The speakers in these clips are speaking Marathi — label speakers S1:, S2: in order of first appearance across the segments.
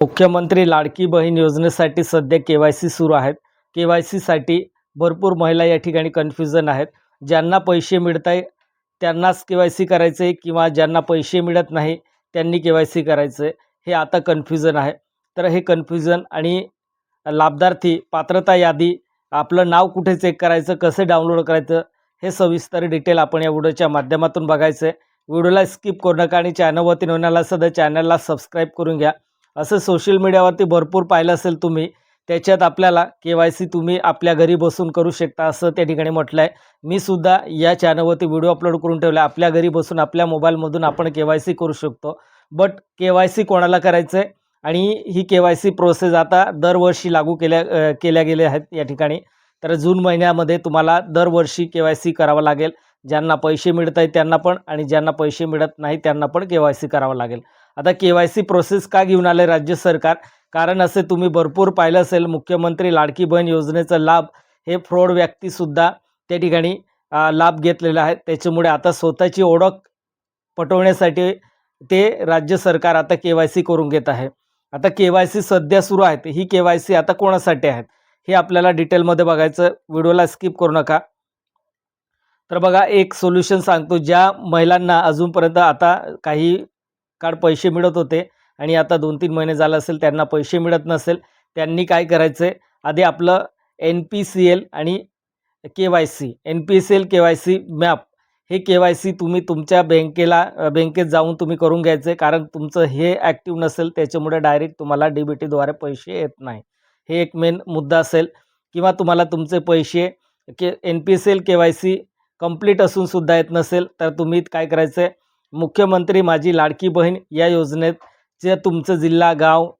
S1: मुख्यमंत्री लाडकी बहीण योजनेसाठी सध्या के वाय सी सुरू आहेत. के वाय सीसाठी भरपूर महिला या ठिकाणी कन्फ्युजन आहेत. ज्यांना पैसे मिळत आहे त्यांनाच के वाय सी करायचं आहे किंवा ज्यांना पैसे मिळत नाही त्यांनी के वाय सी करायचं आहे हे आता कन्फ्युजन आहे. तर हे कन्फ्युजन आणि लाभार्थी पात्रता यादी आपलं नाव कुठे चेक करायचं कसं डाउनलोड करायचं हे सविस्तर डिटेल आपण या व्हिडिओच्या माध्यमातून बघायचं आहे व्हिडिओला स्किप करू नका आणि चॅनलवरती नवीन सध्या चॅनलला सबस्क्राईब करून घ्या. असं सोशल मीडियावरती भरपूर पाहिलं असेल तुम्ही. त्याच्यात आपल्याला के वाय सी तुम्ही आपल्या घरी बसून करू शकता असं त्या ठिकाणी म्हटलं आहे मी सुद्धा या चॅनलवरती व्हिडिओ अपलोड करून ठेवला आपल्या घरी बसून आपल्या मोबाईलमधून आपण के वाय सी करू शकतो. बट के वाय सी कोणाला करायचं आहे आणि ही के वाय सी प्रोसेस आता दरवर्षी लागू केल्या केल्या गेल्या आहेत या ठिकाणी. तर जून महिन्यामध्ये तुम्हाला दरवर्षी के वाय सी करावं लागेल. ज्यांना पैसे मिळत आहेत त्यांना पण आणि ज्यांना पैसे मिळत नाही त्यांना पण के वाय सी करावं लागेल. आता के वाय सी प्रोसेस का घेऊन आलं राज्य सरकार? कारण असे तुम्ही भरपूर पाहिलं असेल मुख्यमंत्री लाडकी बहीण योजनेचा लाभ हे फ्रॉड व्यक्तीसुद्धा त्या ठिकाणी लाभ घेतलेला आहे. त्याच्यामुळे आता स्वतःची ओळख पटवण्यासाठी ते राज्य सरकार आता के वाय सी करून घेत आहे. आता के वाय सी सध्या सुरू आहेत. ही के वाय सी आता कोणासाठी आहेत? हे आपल्याला डिटेलमध्ये बघायचं व्हिडिओला स्किप करू नका. तर बघा एक सोल्युशन सांगतो. ज्या महिलांना अजूनपर्यंत आता काही काळ पैसे मिळत होते आणि आता दोन तीन महिने झालं असेल त्यांना पैसे मिळत नसेल त्यांनी काय करायचं आहे आधी आपलं एन पी सी एल आणि K Y C N P C L K Y C map हे के वाय सी तुम्ही तुमच्या बँकेला बँकेत जाऊन तुम्ही करून घ्यायचं आहे कारण तुमचं हे ॲक्टिव्ह नसेल त्याच्यामुळे डायरेक्ट तुम्हाला डी बी टीद्वारे पैसे येत नाही. हे एक मेन मुद्दा असेल. किंवा तुम्हाला तुमचे पैसे K N P C L K Y C complete असूनसुद्धा येत नसेल तर तुम्ही काय करायचं आहे मुख्यमंत्री माझी लाडकी बहीण या योजनेत जे तुमचं जिल्हा गाव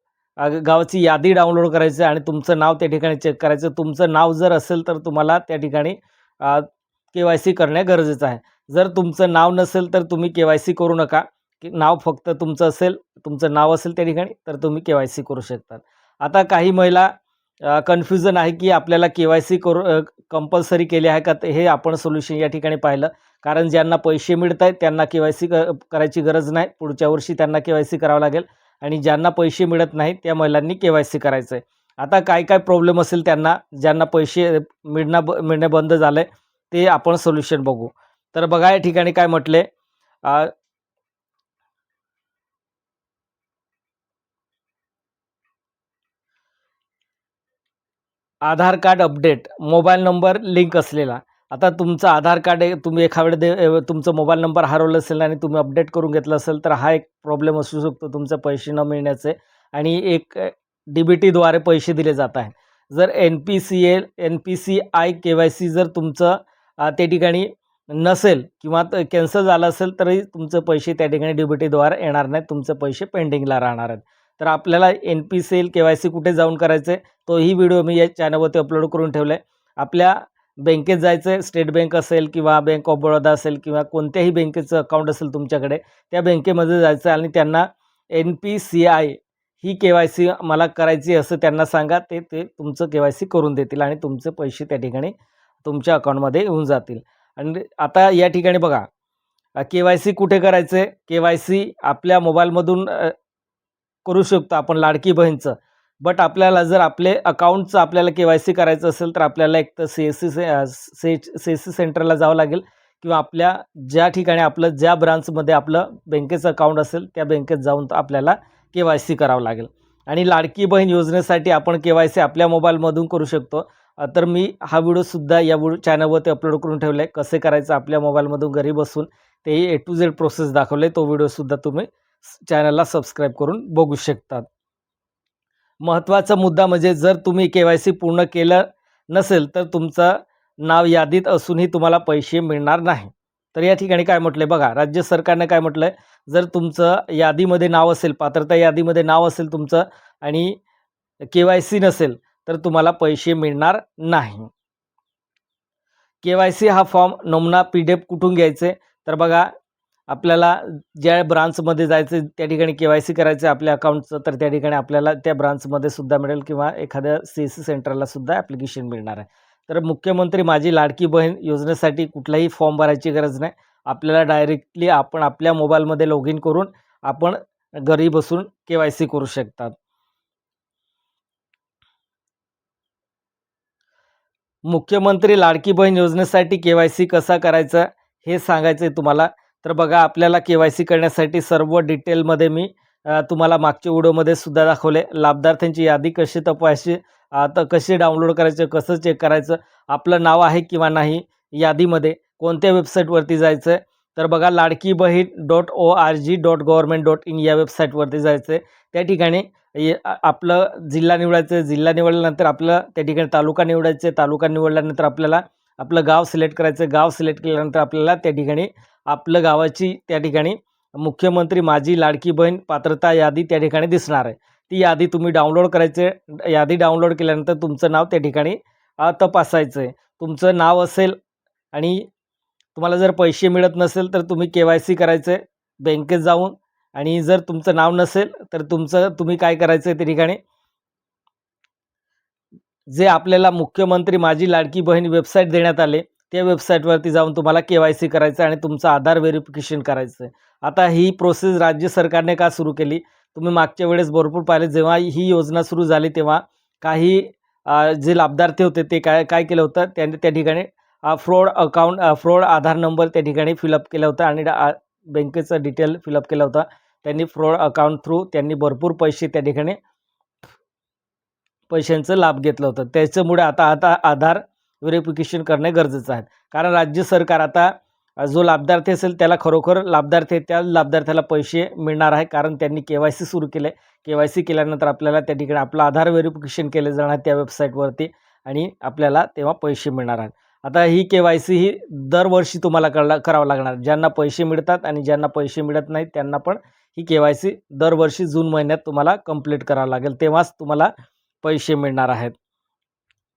S1: गावाची यादी डाउनलोड करायचं आणि तुमचं नाव त्या ठिकाणी चेक करायचं. तुमचं नाव जर असेल तर तुम्हाला त्या ठिकाणी के वाय सी करणे गरजेचं आहे. जर तुमचं नाव नसेल तर तुम्ही के वाय सी करू नका. की नाव फक्त तुमचं असेल तुमचं नाव असेल त्या ठिकाणी तर तुम्ही के वाय सी करू शकतात आता काही महिला कन्फ्युजन आहे की आपल्याला के वाय सी करू कंपल्सरी केले आहे का हे आपण सोल्युशन या ठिकाणी पाहिलं. कारण ज्यांना पैसे मिळत आहेत त्यांना के वाय सी करायची गरज नाही. पुढच्या वर्षी त्यांना के वाय सी करावं लागेल. आणि ज्यांना पैसे मिळत नाहीत त्या महिलांनी के वाय सी करायचं आहे आता काय काय प्रॉब्लेम असेल त्यांना ज्यांना पैसे मिळणं ब मिळणे बंद झालं आहे ते आपण सोल्युशन बघू. तर बघा या ठिकाणी काय म्हटले Aadhaar card update mobile number link असलेला. आता तुमचं आधार कार्ड आहे तुम्ही एखाद्या दे तुमचा मोबाईल नंबर हरवलं असेल आणि तुम्ही अपडेट करून घेतलं असेल तर हा एक प्रॉब्लेम असू शकतो. तुमचे पैसे न मिळण्याचे आणि एक डी बी टीद्वारे पैसे दिले जात आहे जर N P C L N P C I K Y C जर तुमचं त्या ठिकाणी नसेल किंवा कॅन्सल झालं असेल तरी तुमचे पैसे त्या ठिकाणी डी बी टीद्वारे येणार नाहीत. तुमचे पैसे पेंडिंगला राहणार आहेत. तर आपल्याला N P C L K Y C कुठे जाऊन करायचं आहे तोही व्हिडिओ मी या चॅनलवरती अपलोड करून ठेवला आहे आपल्या बँकेत जायचं आहे स्टेट बँक असेल किंवा बँक ऑफ बडोदा असेल किंवा कोणत्याही बँकेचं अकाउंट असेल तुमच्याकडे त्या बँकेमध्ये जायचं आणि त्यांना एन पी सी आय ही के वाय सी मला करायची असं त्यांना सांगा ते ते तुमचं के वाय सी करून देतील आणि तुमचे पैसे त्या ठिकाणी तुमच्या अकाउंटमध्ये येऊन जातील. आणि आता या ठिकाणी बघा के वाय सी कुठे करायचं आहे के वाय सी आपल्या मोबाईलमधून करू शकतो आपण लाडकी बहीणचं. बट आपल्याला जर आपले अकाउंटचं आपल्याला के वाय सी करायचं असेल तर आपल्याला एक तर सी एस सी से सी एस सी सेंटरला जावं लागेल किंवा आपल्या ज्या ठिकाणी आपलं ज्या ब्रांचमध्ये आपलं बँकेचं अकाउंट असेल त्या बँकेत जाऊन आपल्याला के वाय सी करावं लागेल. आणि लाडकी बहीण योजनेसाठी आपण के वाय सी आपल्या मोबाईलमधून करू शकतो. तर मी हा व्हिडिओसुद्धा या व्हिडिओ चॅनलवरती अपलोड करून ठेवला आहे कसे करायचं आपल्या मोबाईलमधून घरी बसून तेही ए टू झेड प्रोसेस दाखवले तो व्हिडिओसुद्धा तुम्ही चॅनलला सबस्क्राईब करून बघू शकतात. महत्त्वाचा मुद्दा म्हणजे जर तुम्ही के वाय सी पूर्ण केलं नसेल तर तुमचं नाव यादीत असूनही तुम्हाला पैसे मिळणार नाही. तर या ठिकाणी काय म्हटलं आहे बघा राज्य सरकारनं काय म्हटलं आहे जर तुमचं यादीमध्ये नाव असेल पात्रता यादीमध्ये नाव असेल तुमचं आणि के वाय सी नसेल तर तुम्हाला पैसे मिळणार नाही. के वाय सी हा फॉर्म नमुना पी डी एफ कुठून घ्यायचे? तर बघा आपल्याला ज्या ब्रांचमध्ये जायचं त्या ठिकाणी के वाय सी करायचं आपल्या अकाउंटचं तर त्या ठिकाणी आपल्याला त्या ब्रांचमध्ये सुद्धा मिळेल किंवा एखाद्या सी सी सेंटरला सुद्धा ॲप्लिकेशन मिळणार आहे. तर मुख्यमंत्री माझी लाडकी बहीण योजनेसाठी कुठलाही फॉर्म भरायची गरज नाही. आपल्याला डायरेक्टली आपण आपल्या मोबाईलमध्ये लॉग इन करून आपण घरी बसून के वाय सी करू शकतात. मुख्यमंत्री लाडकी बहीण योजनेसाठी के वाय सी कसा करायचा हे सांगायचं आहे तुम्हाला. तर बघा आपल्याला के वाय सी करण्यासाठी सर्व डिटेलमध्ये मी तुम्हाला मागच्या व्हिडिओमध्ये सुद्धा दाखवले. लाभार्थ्यांची यादी कशी तपासायची आता कशी डाउनलोड करायचं कसं चेक करायचं आपलं नाव आहे किंवा नाही यादीमध्ये कोणत्या वेबसाईटवरती जायचं आहे तर बघा Ladki Bahin dot O R G dot government dot in या वेबसाईटवरती जायचं आहे त्या ठिकाणी आपलं जिल्हा निवडायचं आहे जिल्हा निवडल्यानंतर आपलं त्या ठिकाणी तालुका निवडायचं आहे तालुका निवडल्यानंतर आपल्याला आपलं गाव सिलेक्ट करायचं आहे गाव सिलेक्ट केल्यानंतर आपल्याला त्या ठिकाणी आपलं गावाची त्या ठिकाणी मुख्यमंत्री माझी लाडकी बहीण पात्रता यादी त्या ठिकाणी दिसणार आहे. ती यादी तुम्ही डाउनलोड करायचे यादी डाउनलोड केल्यानंतर तुमचं नाव त्या ठिकाणी तपासायचं आहे तुमचं नाव असेल आणि तुम्हाला जर पैसे मिळत नसेल तर तुम्ही के वाय सी करायचं आहे बँकेत जाऊन. आणि जर तुमचं नाव नसेल तर तुमचं तुम्ही काय करायचं आहे त्या ठिकाणी? जे आपल्याला मुख्यमंत्री माझी लाडकी बहीण वेबसाईट देण्यात आले त्या वेबसाईटवरती जाऊन तुम्हाला के वाय सी करायचं आणि तुमचं आधार व्हेरिफिकेशन करायचं आहे. आता ही प्रोसेस राज्य सरकारने का सुरू केली? तुम्ही मागच्या वेळेस भरपूर पाहिले जेव्हा ही योजना सुरू झाली तेव्हा काही जे लाभार्थी होते ते काय काय केलं होतं? त्यांनी त्या ठिकाणी fraud account fraud Aadhaar number त्या ठिकाणी फिलअप केला होता आणि बँकेचं डिटेल फिलअप केला होता. त्यांनी फ्रॉड अकाउंट थ्रू त्यांनी भरपूर पैसे त्या ठिकाणी पैशांचं लाभ घेतलं होतं. त्याच्यामुळे आता आता आधार व्हेरिफिकेशन करणे गरजेचं आहे. कारण राज्य सरकार आता जो लाभार्थी असेल त्याला खरोखर लाभार्थी त्या लाभार्थ्याला पैसे मिळणार आहे. कारण त्यांनी के वाय सी सुरू केलं आहे के वाय सी केल्यानंतर आपल्याला त्या ठिकाणी आपलं आधार व्हेरिफिकेशन केले जाणार त्या वेबसाईटवरती आणि आपल्याला तेव्हा पैसे मिळणार आहेत. आता ही के वाय सी ही दरवर्षी तुम्हाला कळला करावं लागणार. ज्यांना पैसे मिळतात आणि ज्यांना पैसे मिळत नाहीत त्यांना पण ही के वाय सी दरवर्षी जून महिन्यात तुम्हाला कंप्लीट करावं लागेल. तेव्हाच तुम्हाला पैसे मिळणार आहेत.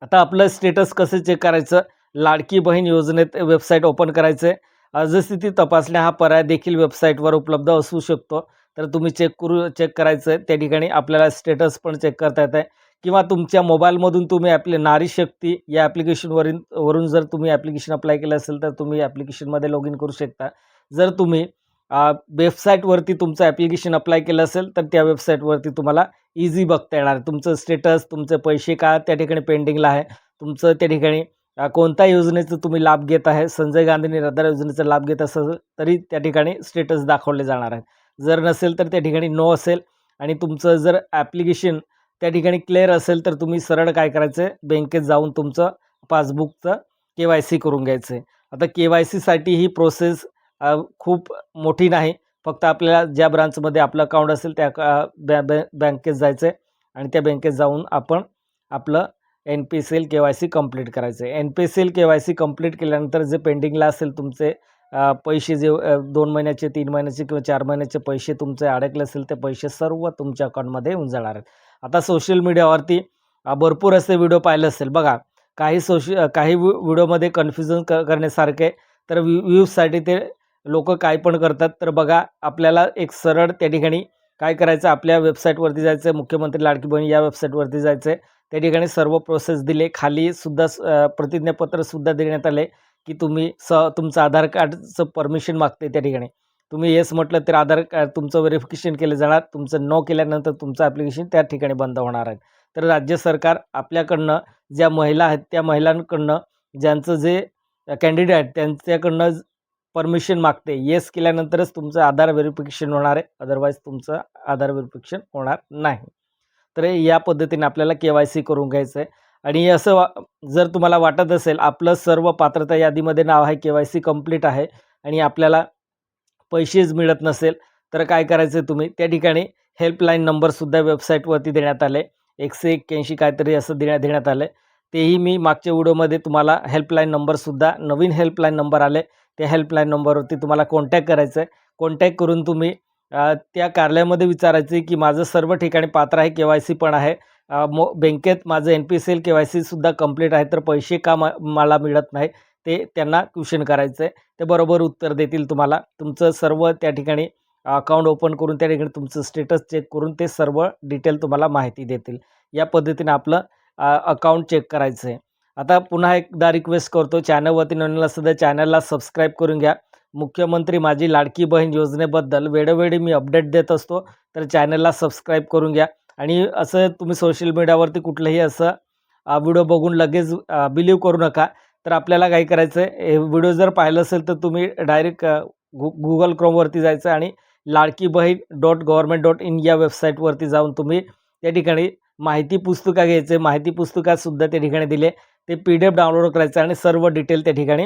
S1: आता आपलं स्टेटस कसं चेक करायचं? लाडकी बहीण योजनेत वेबसाईट ओपन करायचं आहे अर्जस्थिती तपासण्या हा पर्याय देखील वेबसाईटवर उपलब्ध असू शकतो. तर तुम्ही चेक करू चेक करायचं आहे त्या ठिकाणी आपल्याला स्टेटस पण चेक करता येत आहे. किंवा तुमच्या मोबाईलमधून तुम्ही आपले नारी शक्ती या ॲप्लिकेशनवरून वरून जर तुम्ही ॲप्लिकेशन अप्लाय केलं असेल तर तुम्ही ॲप्लिकेशनमध्ये लॉग इन करू शकता. जर तुम्ही वेबसाईटवरती तुमचं ॲप्लिकेशन अप्लाय केलं असेल तर त्या वेबसाईटवरती तुम्हाला इझी बघता येणार. तुमचं स्टेटस तुमचे पैसे का त्या ठिकाणी पेंडिंगला आहे. तुमचं त्या ठिकाणी कोणत्या योजनेचं तुम्ही लाभ घेत आहे? संजय गांधी निराधार योजनेचा लाभ घेत असेल तरी त्या ठिकाणी स्टेटस दाखवले जाणार आहे जर नसेल तर त्या ठिकाणी नो असेल. आणि तुमचं जर ॲप्लिकेशन त्या ठिकाणी क्लिअर असेल तर तुम्ही सरळ काय करायचं आहे बँकेत जाऊन तुमचं पासबुकचं के वाय सी करून घ्यायचं आहे आता के वाय सीसाठी ही प्रोसेस खूप मोठी नाही. फक्त आपल्याला ज्या ब्रांचमध्ये आपलं अकाउंट असेल त्या बॅ बॅ बँकेत जायचं आहे आणि त्या बँकेत जाऊन आपण आपलं N P C L K Y C complete करायचं आहे N P C L K Y C complete केल्यानंतर जे पेंडिंगला असेल तुमचे पैसे जे दोन महिन्याचे तीन महिन्याचे किंवा चार महिन्याचे पैसे तुमचे अडकले असेल ते पैसे सर्व तुमच्या अकाउंटमध्ये येऊन जाणार आहेत. आता सोशल मीडियावरती भरपूर असे व्हिडिओ पाहिले असेल. बघा काही सोश काही व्हिडिओमध्ये कन्फ्युजन क करण्यासारखे तर व्ह्यू व्ह्यूजसाठी ते लोक काय पण करतात तर बघा आपल्याला एक सरळ त्या ठिकाणी काय करायचं आपल्या वेबसाईटवरती जायचं आहे मुख्यमंत्री लाडकी बहीण या वेबसाईटवरती जायचं आहे त्या ठिकाणी सर्व प्रोसेस दिले. खाली सुद्धा स- प्रतिज्ञापत्रसुद्धा देण्यात आले की तुम्ही स तुमचं आधार कार्डचं परमिशन मागते त्या ठिकाणी. तुम्ही येस म्हटलं तर आधार कार्ड तुमचं व्हेरिफिकेशन केलं जाणार. तुमचं नो केल्यानंतर तुमचं ॲप्लिकेशन त्या ठिकाणी बंद होणार आहे. तर राज्य सरकार आपल्याकडनं ज्या महिला आहेत त्या महिलांकडनं ज्यांचं जे कॅन्डिडेट आहेत त्यांच्याकडनं परमिशन मागते. येस केल्यानंतरच तुमचं आधार व्हेरिफिकेशन होणार आहे. अदरवाईज तुमचं आधार व्हेरिफिकेशन होणार नाही. तर या पद्धतीने आपल्याला के वाय सी करून घ्यायचं आहे. आणि असं वा जर तुम्हाला वाटत असेल आपलं सर्व पात्रता यादीमध्ये नाव आहे के वाय सी कंप्लीट आहे आणि आपल्याला पैसेच मिळत नसेल तर काय करायचं आहे तुम्ही? त्या ठिकाणी हेल्पलाईन नंबरसुद्धा वेबसाईटवरती देण्यात आले एकशे एक्क्याऐंशी काहीतरी असं देण्यात देण्यात आलं आहे तेही मी मागच्या व्हिडिओमध्ये तुम्हाला हेल्पलाईन नंबरसुद्धा नवीन हेल्पलाईन नंबर आले त्या हेल्पलाईन नंबरवरती तुम्हाला कॉन्टॅक्ट करायचं आहे. कॉन्टॅक्ट करून तुम्ही त्या कार्यालयामध्ये विचारायचं की माझं सर्व ठिकाणी पात्र आहे के वाय सी पण आहे. मो बँकेत माझं N P C L K Y सीसुद्धा complete आहे तर पैसे का मा मला मिळत नाही ते त्यांना क्वेश्चन करायचं आहे. ते बरोबर उत्तर देतील तुम्हाला. तुमचं सर्व त्या ठिकाणी अकाउंट ओपन करून त्या ठिकाणी तुमचं स्टेटस चेक करून ते सर्व डिटेल तुम्हाला माहिती देतील. या पद्धतीने आपलं अकाउंट चेक करायचं आहे आता पुन्हा एकदा रिक्वेस्ट करतो चॅनलवरती नवीन सध्या चॅनलला सबस्क्राईब करून घ्या. मुख्यमंत्री माझी लाडकी बहीण योजनेबद्दल वेळोवेळी मी अपडेट देत असतो तर चॅनलला सबस्क्राईब करून घ्या. आणि असं तुम्ही सोशल मीडियावरती कुठलंही असं व्हिडिओ बघून लगेच बिलीव करू नका. तर आपल्याला काय करायचं आहे हे व्हिडिओ जर पाहिलं असेल तर तुम्ही डायरेक्ट गु गुगल क्रोमवरती जायचं आणि लाडकी Bahin dot government dot in या वेबसाईटवरती जाऊन तुम्ही त्या ठिकाणी माहिती पुस्तिका घ्यायचे. माहिती पुस्तिकासुद्धा त्या ठिकाणी दिले. ते पी डी एफ डाउनलोड करायचं आणि सर्व डिटेल त्या ठिकाणी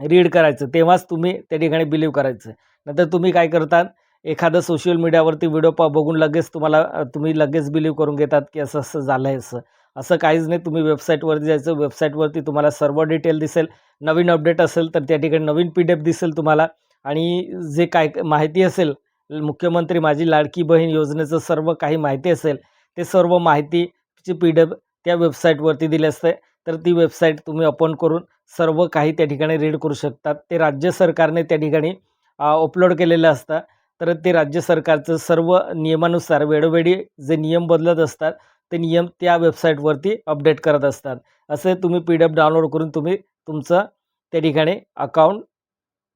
S1: रीड करायचं. तेव्हाच तुम्ही त्या ठिकाणी बिलीव करायचं. नंतर तुम्ही काय करतात? एखादं सोशल मीडियावरती व्हिडिओ पा बघून लगेच तुम्हाला तुम्ही लगेच बिलीव करून घेतात की असं असं झालं आहे असं. असं काहीच नाही. तुम्ही वेबसाईटवरती जायचं. वेबसाईटवरती तुम्हाला सर्व डिटेल दिसेल. नवीन अपडेट असेल तर त्या ठिकाणी नवीन पी डी एफ दिसेल तुम्हाला. आणि जे काय माहिती असेल मुख्यमंत्री माझी लाडकी बहीण योजनेचं सर्व काही माहिती असेल ते सर्व माहितीची पी डी एफ त्या वेबसाईटवरती दिली असते. तर ती वेबसाईट तुम्ही ओपन करून सर्व काही त्या ठिकाणी रीड करू शकतात. ते राज्य सरकारने त्या ठिकाणी अपलोड केलेलं असतं. तर ते राज्य सरकारचं सर्व नियमानुसार वेळोवेळी जे नियम बदलत असतात ते नियम त्या वेबसाईटवरती अपडेट करत असतात. असे तुम्ही पी डी एफ डाउनलोड करून तुम्ही तुमचं त्या ठिकाणी अकाउंट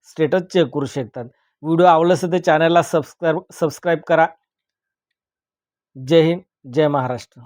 S1: स्टेटस चेक करू शकतात. व्हिडिओ आवडला असेल तर चॅनलला सबस्क्राईब सबस्क्राईब करा. जय हिंद. जय महाराष्ट्र.